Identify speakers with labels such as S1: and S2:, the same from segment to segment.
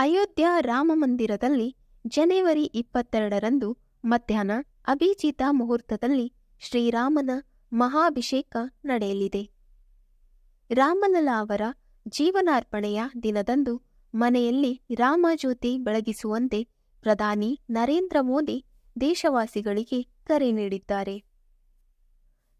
S1: ಅಯೋಧ್ಯ ರಾಮ ಮಂದಿರದಲ್ಲಿ ಜನವರಿ ಇಪ್ಪತ್ತೆರಡರಂದು ಮಧ್ಯಾಹ್ನ ಅಭಿಜಿತ ಮುಹೂರ್ತದಲ್ಲಿ ಶ್ರೀರಾಮನ ಮಹಾಭಿಷೇಕ ನಡೆಯಲಿದೆ. ರಾಮಲಲ್ಲ ಅವರ ಜೀವನಾರ್ಪಣೆಯ ದಿನದಂದು ಮನೆಯಲ್ಲಿ ರಾಮಜ್ಯೋತಿ ಬೆಳಗಿಸುವಂತೆ ಪ್ರಧಾನಿ ನರೇಂದ್ರ ಮೋದಿ ದೇಶವಾಸಿಗಳಿಗೆ ಕರೆ ನೀಡಿದ್ದಾರೆ.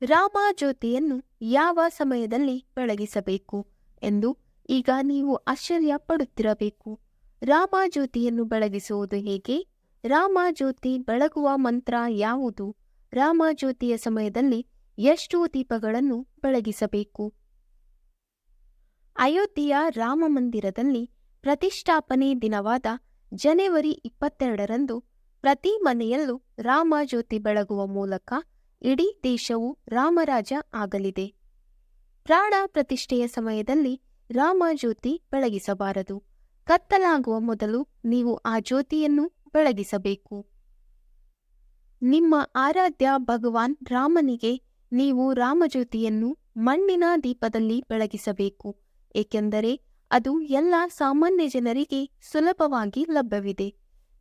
S1: ರಾಮ ಜ್ಯೋತಿಯನ್ನು ಯಾವ ಸಮಯದಲ್ಲಿ ಬೆಳಗಿಸಬೇಕು ಎಂದು ಈಗ ನೀವು ಆಶ್ಚರ್ಯ ಪಡುತ್ತಿರಬೇಕು ರಾಮ ಜ್ಯೋತಿಯನ್ನು ಬೆಳಗಿಸುವುದು ಹೇಗೆ? ರಾಮ ಜ್ಯೋತಿ ಬೆಳಗುವ ಮಂತ್ರ ಯಾವುದು? ರಾಮ ಜ್ಯೋತಿಯ ಸಮಯದಲ್ಲಿ ಎಷ್ಟು ದೀಪಗಳನ್ನು ಬೆಳಗಿಸಬೇಕು? ಅಯೋಧ್ಯೆಯ ರಾಮ ಮಂದಿರದಲ್ಲಿ ಪ್ರತಿಷ್ಠಾಪನೆ ದಿನವಾದ ಜನವರಿ ಇಪ್ಪತ್ತೆರಡರಂದು ಪ್ರತಿ ಮನೆಯಲ್ಲೂ ರಾಮ ಜ್ಯೋತಿ ಬೆಳಗುವ ಮೂಲಕ ಇಡೀ ದೇಶವು ರಾಮರಾಜ ಆಗಲಿದೆ. ಪ್ರಾಣ ಪ್ರತಿಷ್ಠೆಯ ಸಮಯದಲ್ಲಿ ರಾಮ ಜ್ಯೋತಿ ಬೆಳಗಿಸಬಾರದು. ಕತ್ತಲಾಗುವ ಮೊದಲು ನೀವು ಆ ಜ್ಯೋತಿಯನ್ನು ಬೆಳಗಿಸಬೇಕು. ನಿಮ್ಮ ಆರಾಧ್ಯ ಭಗವಾನ್ ರಾಮನಿಗೆ ನೀವು ರಾಮಜ್ಯೋತಿಯನ್ನು ಮಣ್ಣಿನ ದೀಪದಲ್ಲಿ ಬೆಳಗಿಸಬೇಕು, ಏಕೆಂದರೆ ಅದು ಎಲ್ಲ ಸಾಮಾನ್ಯ ಜನರಿಗೆ ಸುಲಭವಾಗಿ ಲಭ್ಯವಿದೆ.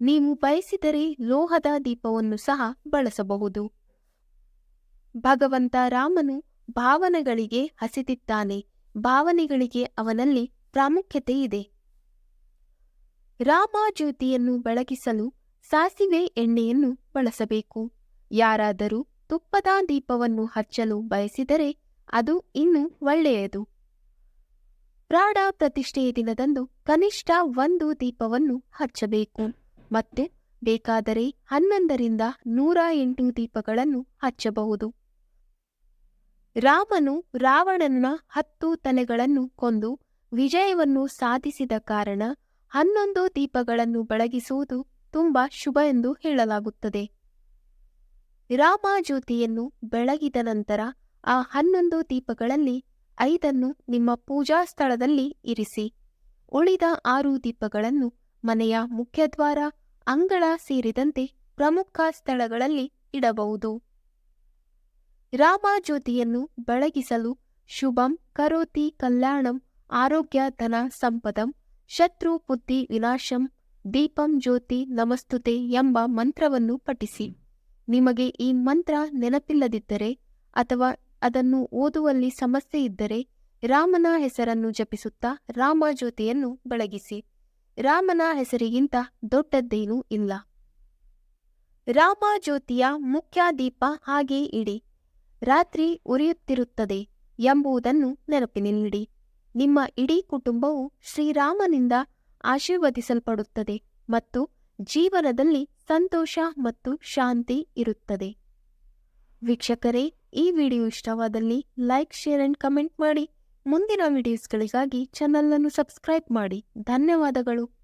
S1: ನೀವು ಬಯಸಿದರೆ ಲೋಹದ ದೀಪವನ್ನು ಸಹ ಬಳಸಬಹುದು. ಭಗವಂತ ರಾಮನು ಭಾವನೆಗಳಿಗೆ ಹಸಿದಿದ್ದಾನೆ, ಭಾವನೆಗಳಿಗೆ ಅವನಲ್ಲಿ ಪ್ರಾಮುಖ್ಯತೆ ಇದೆ. ರಾಮ ಜ್ಯೋತಿಯನ್ನು ಬೆಳಗಿಸಲು ಸಾಸಿವೆ ಎಣ್ಣೆಯನ್ನು ಬಳಸಬೇಕು. ಯಾರಾದರೂ ತುಪ್ಪದ ದೀಪವನ್ನು ಹಚ್ಚಲು ಬಯಸಿದರೆ ಅದು ಇನ್ನೂ ಒಳ್ಳೆಯದು. ಪ್ರಾಣ ಪ್ರತಿಷ್ಠೆಯ ದಿನದಂದು ಕನಿಷ್ಠ ಒಂದು ದೀಪವನ್ನು ಹಚ್ಚಬೇಕು. ಮತ್ತು ಬೇಕಾದರೆ ಹನ್ನೊಂದರಿಂದ ನೂರ ಎಂಟು ದೀಪಗಳನ್ನು ಹಚ್ಚಬಹುದು. ರಾಮನು ರಾವಣನ ಹತ್ತು ತಲೆಗಳನ್ನು ಕೊಂದು ವಿಜಯವನ್ನು ಸಾಧಿಸಿದ ಕಾರಣ ಹನ್ನೊಂದು ದೀಪಗಳನ್ನು ಬೆಳಗಿಸುವುದು ತುಂಬಾ ಶುಭ ಎಂದು ಹೇಳಲಾಗುತ್ತದೆ. ರಾಮ ಜ್ಯೋತಿಯನ್ನು ಬೆಳಗಿದ ನಂತರ ಆ ಹನ್ನೊಂದು ದೀಪಗಳಲ್ಲಿ ಐದನ್ನು ನಿಮ್ಮ ಪೂಜಾ ಸ್ಥಳದಲ್ಲಿ ಇರಿಸಿ. ಉಳಿದ ಆರು ದೀಪಗಳನ್ನು ಮನೆಯ ಮುಖ್ಯದ್ವಾರ, ಅಂಗಳ ಸೇರಿದಂತೆ ಪ್ರಮುಖ ಸ್ಥಳಗಳಲ್ಲಿ ಇಡಬಹುದು. ರಾಮ ಜ್ಯೋತಿಯನ್ನು ಬೆಳಗಿಸಲು ಶುಭಂ ಕರೋತಿ ಕಲ್ಯಾಣಂ ಆರೋಗ್ಯ ಧನ ಸಂಪದಂ ಶತ್ರು, ಬುದ್ಧಿ, ವಿನಾಶಂ, ದೀಪಂ, ಜ್ಯೋತಿ, ನಮಸ್ತುತೆ ಎಂಬ ಮಂತ್ರವನ್ನು ಪಠಿಸಿ. ನಿಮಗೆ ಈ ಮಂತ್ರ ನೆನಪಿಲ್ಲದಿದ್ದರೆ ಅಥವಾ ಅದನ್ನು ಓದುವಲ್ಲಿ ಸಮಸ್ಯೆ ಇದ್ದರೆ ರಾಮನ ಹೆಸರನ್ನು ಜಪಿಸುತ್ತಾ ರಾಮ ಜ್ಯೋತಿಯನ್ನು ಬೆಳಗಿಸಿ. ರಾಮನ ಹೆಸರಿಗಿಂತ ದೊಡ್ಡದ್ದೇನೂ ಇಲ್ಲ. ರಾಮ ಜ್ಯೋತಿಯ ಮುಖ್ಯ ದೀಪ ಹಾಗೇ ಇಡಿ. ರಾತ್ರಿ ಉರಿಯುತ್ತಿರುತ್ತದೆ ಎಂಬುದನ್ನು ನೆನಪಿನಲ್ಲಿಡಿ. ನಿಮ್ಮ ಇಡೀ ಕುಟುಂಬವು ಶ್ರೀರಾಮನಿಂದ ಆಶೀರ್ವದಿಸಲ್ಪಡುತ್ತದೆ ಮತ್ತು ಜೀವನದಲ್ಲಿ ಸಂತೋಷ ಮತ್ತು ಶಾಂತಿ ಇರುತ್ತದೆ. ವೀಕ್ಷಕರೇ, ಈ ವಿಡಿಯೋ ಇಷ್ಟವಾದಲ್ಲಿ ಲೈಕ್, ಶೇರ್ ಅಂಡ್ ಕಮೆಂಟ್ ಮಾಡಿ. ಮುಂದಿನ ವಿಡಿಯೋಸ್ಗಳಿಗಾಗಿ ಚಾನಲ್ ಅನ್ನು ಸಬ್ಸ್ಕ್ರೈಬ್ ಮಾಡಿ. ಧನ್ಯವಾದಗಳು.